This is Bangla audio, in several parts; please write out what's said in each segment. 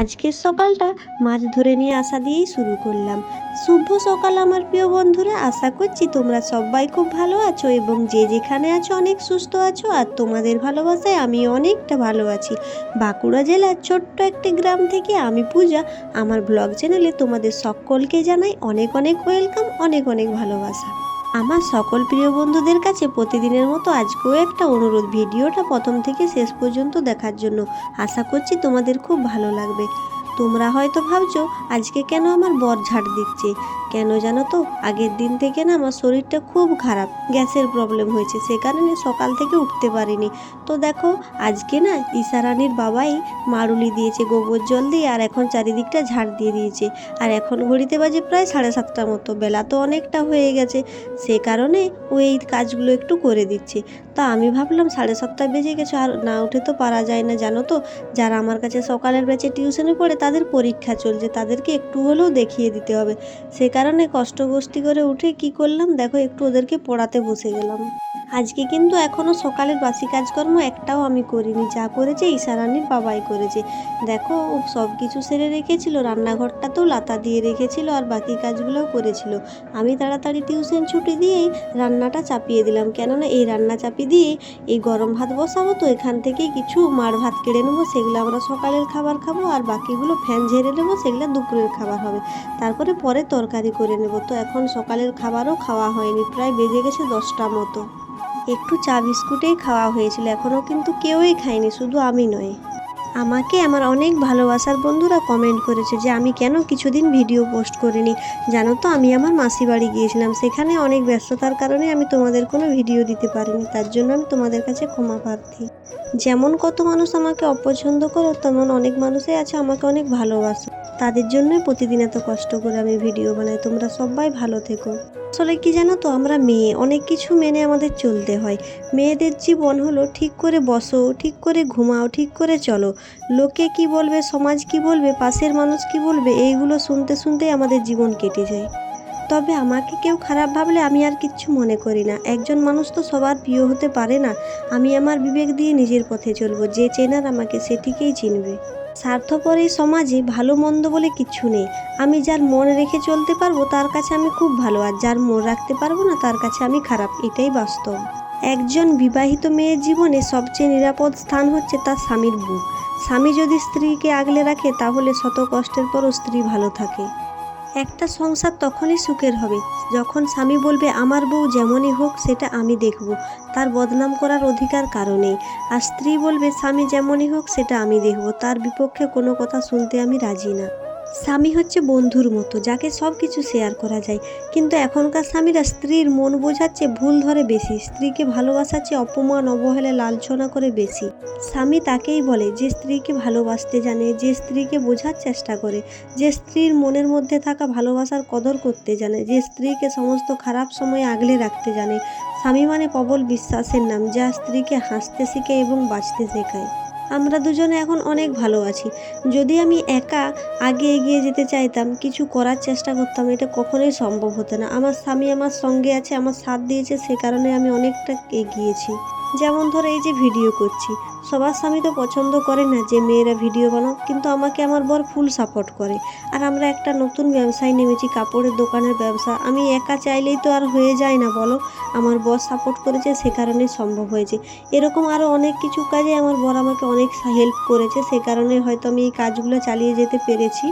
আজকের সকালটা মাছ ধরে নিয়ে আসা দিয়েই শুরু করলাম। শুভ সকাল আমার প্রিয় বন্ধুরা, আশা করছি তোমরা সবাই খুব ভালো আছো এবং যে যেখানে আছো অনেক সুস্থ আছো আর তোমাদের ভালোবাসায় আমি অনেকটা ভালো আছি। বাঁকুড়া জেলার ছোট্ট একটি গ্রাম থেকে আমি পূজা, আমার ব্লগ চ্যানেলে তোমাদের সকলকে জানাই অনেক অনেক ওয়েলকাম অনেক অনেক ভালোবাসা। আমার সকল প্রিয় বন্ধুদের কাছে প্রতিদিনের মতো আজকেও একটা অনুরোধ, ভিডিওটা প্রথম থেকে শেষ পর্যন্ত দেখার জন্য আশা করছি তোমাদের খুব ভালো লাগবে। তোমরা হয়তো ভাবছ, আজকে কেন আমার বর ঝাড় দিচ্ছে? কেন জানো তো, আগের দিন থেকে না আমার শরীরটা খুব খারাপ, গ্যাসের প্রবলেম হয়েছে, সে কারণে সকাল থেকে উঠতে পারিনি। তো দেখো, আজকে না ঈশারানির বাবাই মারুলি দিয়েছে, গোবর জল দিয়ে, আর এখন চারিদিকটা ঝাড় দিয়ে দিয়েছে। আর এখন ঘড়িতে বাজে প্রায় সাড়ে সাতটার মতো, বেলা তো অনেকটা হয়ে গেছে, সে কারণে ও এই কাজগুলো একটু করে দিচ্ছে। তা আমি ভাবলাম সাড়ে সাতটা বেজে গেছে, আর না উঠে তো পারা যায় না, জানো তো? যারা আমার কাছে সকালের ব্যাচে টিউশনে পড়ে তাদের পরীক্ষা চলছে, তাদেরকে একটু হলেও দেখিয়ে দিতে হবে। সে কারণে কষ্ট গোষ্ঠী করে উঠে কি করলাম, দেখো একটু ওদেরকে পড়াতে বসে গেলাম। আজকে কিন্তু এখনও সকালের বাসি কাজকর্ম একটাও আমি করিনি, যা করেছে ঈশারানির বাবাই করেছে। দেখো, ও সব কিছু সেরে রেখেছিল, রান্নাঘরটাতেও লাতা দিয়ে রেখেছিল, আর বাকি কাজগুলোও করেছিল। আমি তাড়াতাড়ি টিউশন ছুটি দিয়েই রান্নাটা চাপিয়ে দিলাম, কেননা এই রান্না চাপিয়ে দিয়েই এই গরম ভাত বসাবো তো, এখান থেকে কিছু মার ভাত কেড়ে নেব, সেগুলো আমরা সকালের খাবার খাব, আর বাকিগুলো ফ্যান ঝেড়ে নেব, সেগুলো দুপুরের খাবার হবে। তারপরে পরে তরকারি করে নেব। তো এখন সকালের খাবারও খাওয়া হয়নি, প্রায় বেজে গেছে দশটা মতো। একটু চা বিস্কুটেই খাওয়া হয়েছিল, এখনও কিন্তু কেউই খায়নি, শুধু আমি নয়। আমাকে আমার অনেক ভালোবাসার বন্ধুরা কমেন্ট করেছে যে আমি কেন কিছুদিন ভিডিও পোস্ট করিনি। জানো তো, আমি আমার মাসি বাড়ি গিয়েছিলাম, সেখানে অনেক ব্যস্ততার কারণে আমি তোমাদের কোনো ভিডিও দিতে পারিনি, তার জন্য আমি তোমাদের কাছে ক্ষমা প্রার্থী। যেমন কত মানুষ আমাকে অপছন্দ করো, তেমন অনেক মানুষই আছে আমাকে অনেক ভালোবাসো। তাদের জন্যই প্রতিদিন এত কষ্ট করে আমি ভিডিও বানাই। তোমরা সবাই ভালো থেকো। আসলে কি জানো তো, আমরা মেয়ে, অনেক কিছু মেনে আমাদের চলতে হয়। মেয়েদের জীবন হলো ঠিক করে বসো, ঠিক করে ঘুমাও, ঠিক করে চলো। লোকে কি বলবে, সমাজ কি বলবে, পাশের মানুষ কি বলবে, এইগুলো শুনতে শুনতেই আমাদের জীবন কেটে যায়। তবে আমাকে কেউ খারাপ ভাবলে আমি আর কিচ্ছু মনে করি না। একজন মানুষ তো সবার প্রিয় হতে পারে না। আমি আমার বিবেক দিয়ে নিজের পথে চলবো। যে চেনার আমাকে সেটিকেই চিনবে। স্বার্থপর এই সমাজে ভালো মন্দ বলে কিছু নেই। আমি যার মন রেখে চলতে পারব, তার কাছে আমি খুব ভালো। আর যার মন রাখতে পারব না, তার কাছে আমি খারাপ। এটাই বাস্তব। একজন বিবাহিত মেয়ের জীবনে সবচেয়ে নিরাপদ স্থান হচ্ছে তার স্বামীর বুক। স্বামী যদি স্ত্রীকে আগলে রাখে, তাহলে শত কষ্টের পরও স্ত্রী ভালো থাকে। একটা সংসার তখনই সুখের হবে। যখন স্বামী বলবে, আমার বউ যেমনই হোক, সেটা আমি দেখব। তার বদনাম করার অধিকার কারণে আর স্ত্রী বলবে, স্বামী যেমনই হোক, সেটা আমি দেখব। তার বিপক্ষে কোনো কথা শুনতে আমি রাজি না। স্বামী হচ্ছে বন্ধুর মতো, যাকে সব কিছু শেয়ার করা যায়। কিন্তু এখনকার স্বামীরা স্ত্রীর মন বোঝাচ্ছে ভুল ধরে বেশি, স্ত্রীকে ভালোবাসাচ্ছে অপমান, অবহেলা লালছনা করে বেশি। স্বামী তাকেই বলে যে স্ত্রীকে ভালোবাসতে জানে, যে স্ত্রীকে বোঝার চেষ্টা করে, যে স্ত্রীর মনের মধ্যে থাকা ভালোবাসার কদর করতে জানে, যে স্ত্রীকে সমস্ত খারাপ সময়ে আগলে রাখতে জানে। স্বামী মানে প্রবল বিশ্বাসের নাম, যা স্ত্রীকে হাসতে শেখে এবং বাঁচতে শেখায়। আমরা দুজনে এখন অনেক ভালো আছি। যদি আমি একা আগে এগিয়ে যেতে চাইতাম, কিছু করার চেষ্টা করতাম, এটা কখনোই সম্ভব হতো না। আমার স্বামী আমার সঙ্গে আছে, আমার সাথ দিয়েছে, সে কারণে আমি অনেকটা এগিয়েছি। যেমন ধরো এই যে ভিডিও করছি সবার স্বামী তো পছন্দ করে না যে মেয়েরা ভিডিও বানাও, কিন্তু আমাকে আমার বর ফুল সাপোর্ট করে। আর আমরা একটা নতুন ব্যবসায় নেমেছি, কাপড়ের দোকানের ব্যবসা। আমি একা চাইলেই তো আর হয়ে যায় না, বলো? আমার বর সাপোর্ট করেছে, সে কারণে সম্ভব হয়েছে। এরকম আরও অনেক কিছু কাজে আমার বর আমাকে অনেক হেল্প করেছে, সে কারণে হয়তো আমি এই কাজগুলো চালিয়ে যেতে পেরেছি।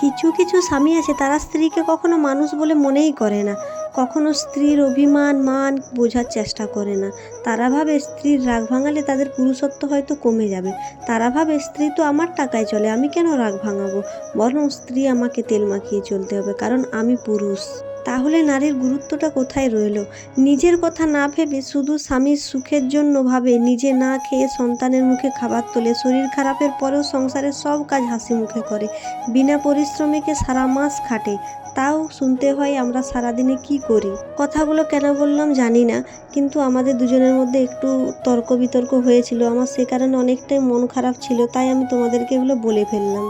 কিছু কিছু স্বামী আছে, তারা স্ত্রীকে কখনো মানুষ বলে মনেই করে না। কখনো স্ত্রীর অভিমান, মান বোঝার চেষ্টা করে না। তারা ভাবে স্ত্রীর রাগ ভাঙালে তাদের পুরুষত্ব হয়তো কমে যাবে। তারা ভাবে, স্ত্রী তো আমার টাকায় চলে, আমি কেন রাগ ভাঙাবো? বরং স্ত্রী আমাকে তেল মাখিয়ে চলতে হবে, কারণ আমি পুরুষ। তাহলে নারীর গুরুত্বটা কোথায় রইল? নিজের কথা না ভেবে শুধু স্বামীর সুখের জন্য ভাবে, নিজে না খেয়ে সন্তানের মুখে খাবার তোলে, শরীর খারাপের পরেও সংসারের সব কাজ হাসি মুখে করে। বিনা পরিশ্রমিকে সারা মাস খাটে, তাও শুনতে হয় আমরা সারাদিনে কি করি? কথাগুলো কেন বললাম জানি না, কিন্তু আমাদের দুজনের মধ্যে একটু তর্ক বিতর্ক হয়েছিল। আমার সে কারণে অনেকটাই মন খারাপ ছিল, তাই আমি তোমাদেরকে এগুলো বলে ফেললাম।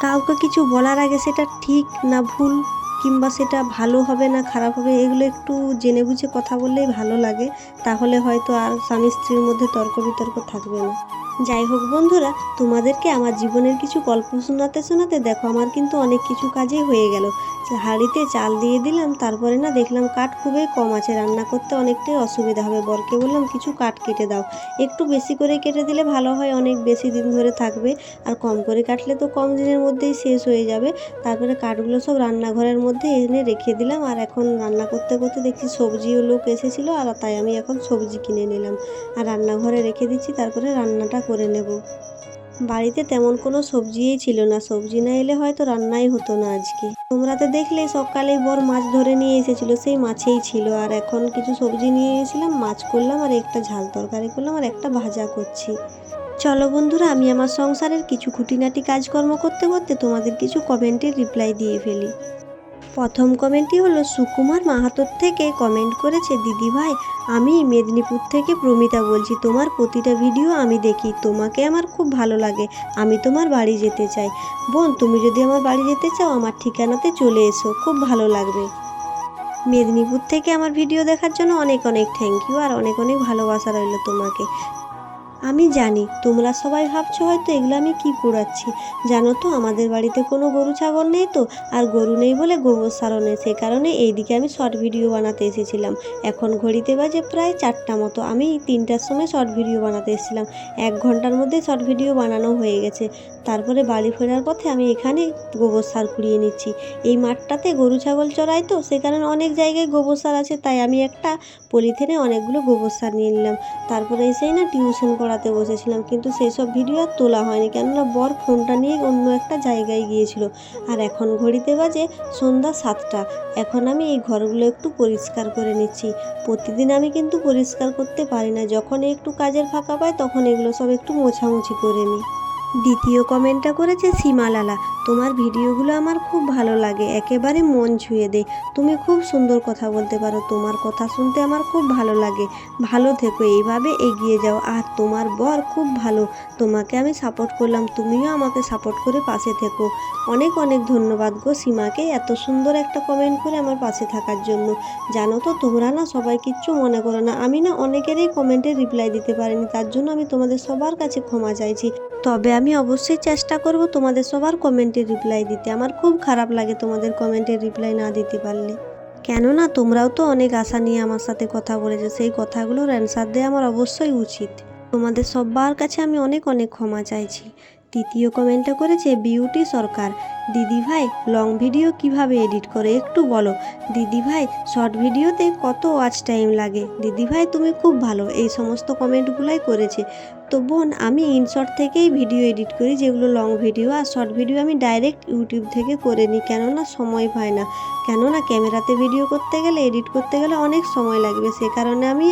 কাউকে কিছু বলার আগে সেটা ঠিক না ভুল কিংবা সেটা ভালো হবে না, খারাপ হবে, এগুলো একটু জেনে বুঝে কথা বললেই ভালো লাগে। তাহলে হয়তো আর স্বামী স্ত্রীর মধ্যে তর্ক বিতর্ক থাকবে না। যাই হোক বন্ধুরা, তোমাদেরকে আমার জীবনের কিছু গল্প শোনাতে শোনাতে দেখো, আমার কিন্তু অনেক কিছু কাজই হয়ে গেল। হাঁড়িতে চাল দিয়ে দিলাম, তারপরে না দেখলাম কাঠ খুবই কম আছে, রান্না করতে অনেকটাই অসুবিধা হবে। বরকে বললাম, কিছু কাঠ কেটে দাও। একটু বেশি করে কেটে দিলে ভালো হয়, অনেক বেশি দিন ধরে থাকবে, আর কম করে কাটলে তো কম দিনের মধ্যেই শেষ হয়ে যাবে। তারপরে কাঠগুলো সব রান্নাঘরের মধ্যে এনে রেখে দিলাম, আর এখন রান্না করতে করতে দেখছি সবজিও লোক এসেছিল, আর তাই আমি এখন সবজি কিনে নিলাম। আর রান্নাঘরে রেখে দিচ্ছি, তারপরে রান্নাটা করে নেব। বাড়িতে তেমন কোনো সবজিই ছিল না। সবজি না এলে হয়তো রান্নাই হতো না আজকে। তোমরা তো দেখলে সকালেই বর মাছ ধরে নিয়ে এসেছিল, সেই মাছেই ছিল। আর এখন কিছু সবজি নিয়ে এসেছিলাম, মাছ করলাম আর একটা ঝাল তরকারি করলাম আর একটা ভাজা করছি। চলো বন্ধুরা, আমি আমার সংসারের কিছু খুঁটিনাটি কাজকর্ম করতে করতে তোমাদের কিছু কমেন্টের রিপ্লাই দিয়ে ফেলি। প্রথম কমেন্টটি হলো, সুকুমার মাহাতোর থেকে কমেন্ট করেছে, দিদি ভাই, আমি মেদিনীপুর থেকে প্রমিতা বলছি, তোমার প্রতিটা ভিডিও আমি দেখি, তোমাকে আমার খুব ভালো লাগে, আমি তোমার বাড়ি যেতে চাই। বোন, তুমি যদি আমার বাড়ি যেতে চাও, আমার ঠিকানাতে চলে এসো, খুব ভালো লাগবে। মেদিনীপুর থেকে আমার ভিডিও দেখার জন্য অনেক অনেক থ্যাংক ইউ আর অনেক অনেক ভালোবাসা রইল তোমাকে। আমি জানি, তোমরা সবাই ভাবছ হয়তো এগুলো আমি কি কুড়াচ্ছি। জানো তো, আমাদের বাড়িতে কোনো গরু ছাগল নেই তো, আর গরু নেই বলে গোবর সারও নেই। সে কারণে এইদিকে আমি শর্ট ভিডিও বানাতে এসেছিলাম। এখন ঘড়িতে বাজে প্রায় চারটা মতো, আমি তিনটার সময় শর্ট ভিডিও বানাতে এসেছিলাম। এক ঘণ্টার মধ্যে শর্ট ভিডিও বানানো হয়ে গেছে। তারপরে বাড়ি ফেরার পথে আমি এখানে গোবর সার কুড়িয়ে নিচ্ছি। এই মাঠটাতে গরু ছাগল চড়াই তো, সে কারণে অনেক জায়গায় গোবর সার আছে, তাই আমি একটা পলিথিনে অনেকগুলো গোবর সার নিয়ে নিলাম। তারপরে এসেই না টিউশন পড়াতে বসেছিলাম, কিন্তু সেই সব ভিডিও আর তোলা হয়নি, কেননা বর ফোনটা নিয়ে অন্য একটা জায়গায় গিয়েছিল। আর এখন ঘড়িতে বাজে সন্ধ্যা সাতটা। এখন আমি এই ঘরগুলো একটু পরিষ্কার করে নিচ্ছি। প্রতিদিন আমি কিন্তু পরিষ্কার করতে পারি না। যখন একটু কাজের ফাঁকা পাই, তখন এগুলো সব একটু মোছামুছি করে নিই। দ্বিতীয় কমেন্টটা করেছে সীমালালা। তোমার ভিডিওগুলো আমার খুব ভালো লাগে। একেবারে মন ছুঁয়ে দেয় তুমি খুব সুন্দর কথা বলতে পারো। তোমার কথা শুনতে আমার খুব ভালো লাগে। ভালো থেকো, এইভাবে এগিয়ে যাও। আর তোমার বর খুব ভালো। তোমাকে আমি সাপোর্ট করলাম। তুমিও আমাকে সাপোর্ট করে পাশে থেকো। অনেক অনেক ধন্যবাদ গো সীমাকে এত সুন্দর একটা কমেন্ট করে আমার পাশে থাকার জন্য। জানো তো, তোমরা না সবাই কিচ্ছু মনে করো না। আমি না অনেকেরই কমেন্টে রিপ্লাই দিতে পারিনি। তার জন্য আমি তোমাদের সবার কাছে ক্ষমা চাইছি। তবে আমি অবশ্যই চেষ্টা করব তোমাদের সবার কমেন্টে রিপ্লাই দিতে। আমার খুব খারাপ লাগে তোমাদের কমেন্টে রিপ্লাই না দিতে পারলে। কেননা তোমরাও তো অনেক আশা নিয়ে আমার সাথে কথা বলেছ। সেই কথাগুলোর অ্যান্সার দেওয়া আমার অবশ্যই উচিত। তোমাদের সব্বার কাছে আমি অনেক অনেক ক্ষমা চাইছি। তৃতীয় কমেন্টটা করেছে বিউটি সরকার দিদি ভাই লং ভিডিও কীভাবে এডিট করে একটু বলো। দিদি ভাই শর্ট ভিডিওতে কত ওয়াচ টাইম লাগে? দিদি ভাই তুমি খুব ভালো, এই সমস্ত কমেন্টগুলোই করেছে। তো বোন, আমি ইনশর্ট থেকেই ভিডিও এডিট করি, যেগুলো লং ভিডিও আর শর্ট ভিডিও আমি ডাইরেক্ট ইউটিউব থেকে করে নিই, কেননা সময় পাই না। কেননা ক্যামেরাতে ভিডিও করতে গেলে এডিট করতে গেলে অনেক সময় লাগবে, সে কারণে আমি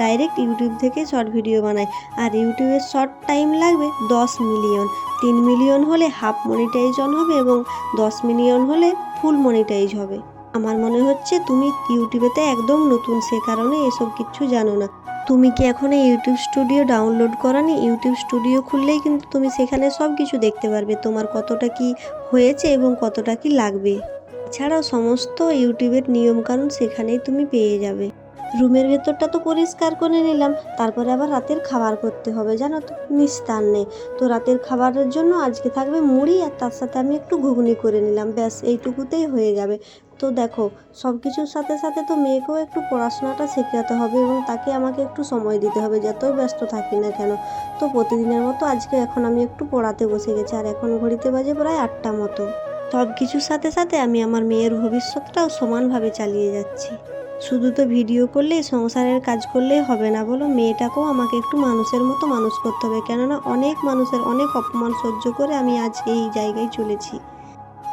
ডাইরেক্ট ইউটিউব থেকে শর্ট ভিডিও বানাই। আর ইউটিউবের শর্ট টাইম লাগবে দশ মিলিয়ন তিন মিলিয়ন হলে হাফ মনিটাইজন হবে এবং দশ মিলিয়ন হলে ফুল মনিটাইজ হবে। আমার মনে হচ্ছে তুমি ইউটিউবেতে একদম নতুন, সে কারণে এসব কিছু জানো না। তুমি কি এখন ইউটিউব স্টুডিও ডাউনলোড করানি ইউটিউব স্টুডিও খুললেই কিন্তু তুমি সেখানে সব কিছু দেখতে পারবে, তোমার কতটা কি হয়েছে এবং কতটা কি লাগবে? এছাড়াও সমস্ত ইউটিউবের নিয়মকানুন সেখানেই তুমি পেয়ে যাবে। রুমের ভেতরটা তো পরিষ্কার করে নিলাম, তারপরে আবার রাতের খাবার করতে হবে, জানো তো, নিস্তার নেই। তো রাতের খাবারের জন্য আজকে থাকবে মুড়ি আর তার সাথে আমি একটু ঘুগনি করে নিলাম, ব্যাস, এইটুকুতেই হয়ে যাবে। তো দেখো সব কিছুর সাথে সাথে তো মেয়েকেও একটু পড়াশোনাটা শেখাতে হবে এবং তাকে আমাকে একটু সময় দিতে হবে, যতই ব্যস্ত থাকি না কেন। তো প্রতিদিনের মতো আজকে এখন আমি একটু পড়াতে বসে গেছি, আর এখন ঘড়িতে বাজে প্রায় আটটা মতো। সব কিছুর সাথে সাথে আমি আমার মেয়ের ভবিষ্যৎটাও সমানভাবে চালিয়ে যাচ্ছি। শুধু তো ভিডিও করলেই সংসারের কাজ করলেই হবে না বলো। মেয়েটাকেও আমাকে একটু মানুষের মতো মানুষ করতে হবে। কেননা অনেক মানুষের অনেক অপমান সহ্য করে আমি আজ এই জায়গায় চলেছি।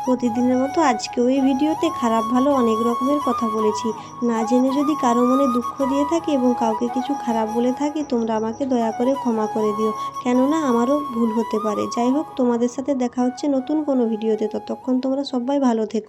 প্রতিদিনের মতো আজকেও এই ভিডিওতে খারাপ, ভালো অনেক রকমের কথা বলেছি। না জেনে যদি কারও মনে দুঃখ দিয়ে থাকি এবং কাউকে কিছু খারাপ বলে থাকি, তোমরা আমাকে দয়া করে ক্ষমা করে দিও। কেননা আমারও ভুল হতে পারে। যাই হোক, তোমাদের সাথে দেখা হচ্ছে নতুন কোনো ভিডিওতে। ততক্ষণ তোমরা সবাই ভালো থেকো।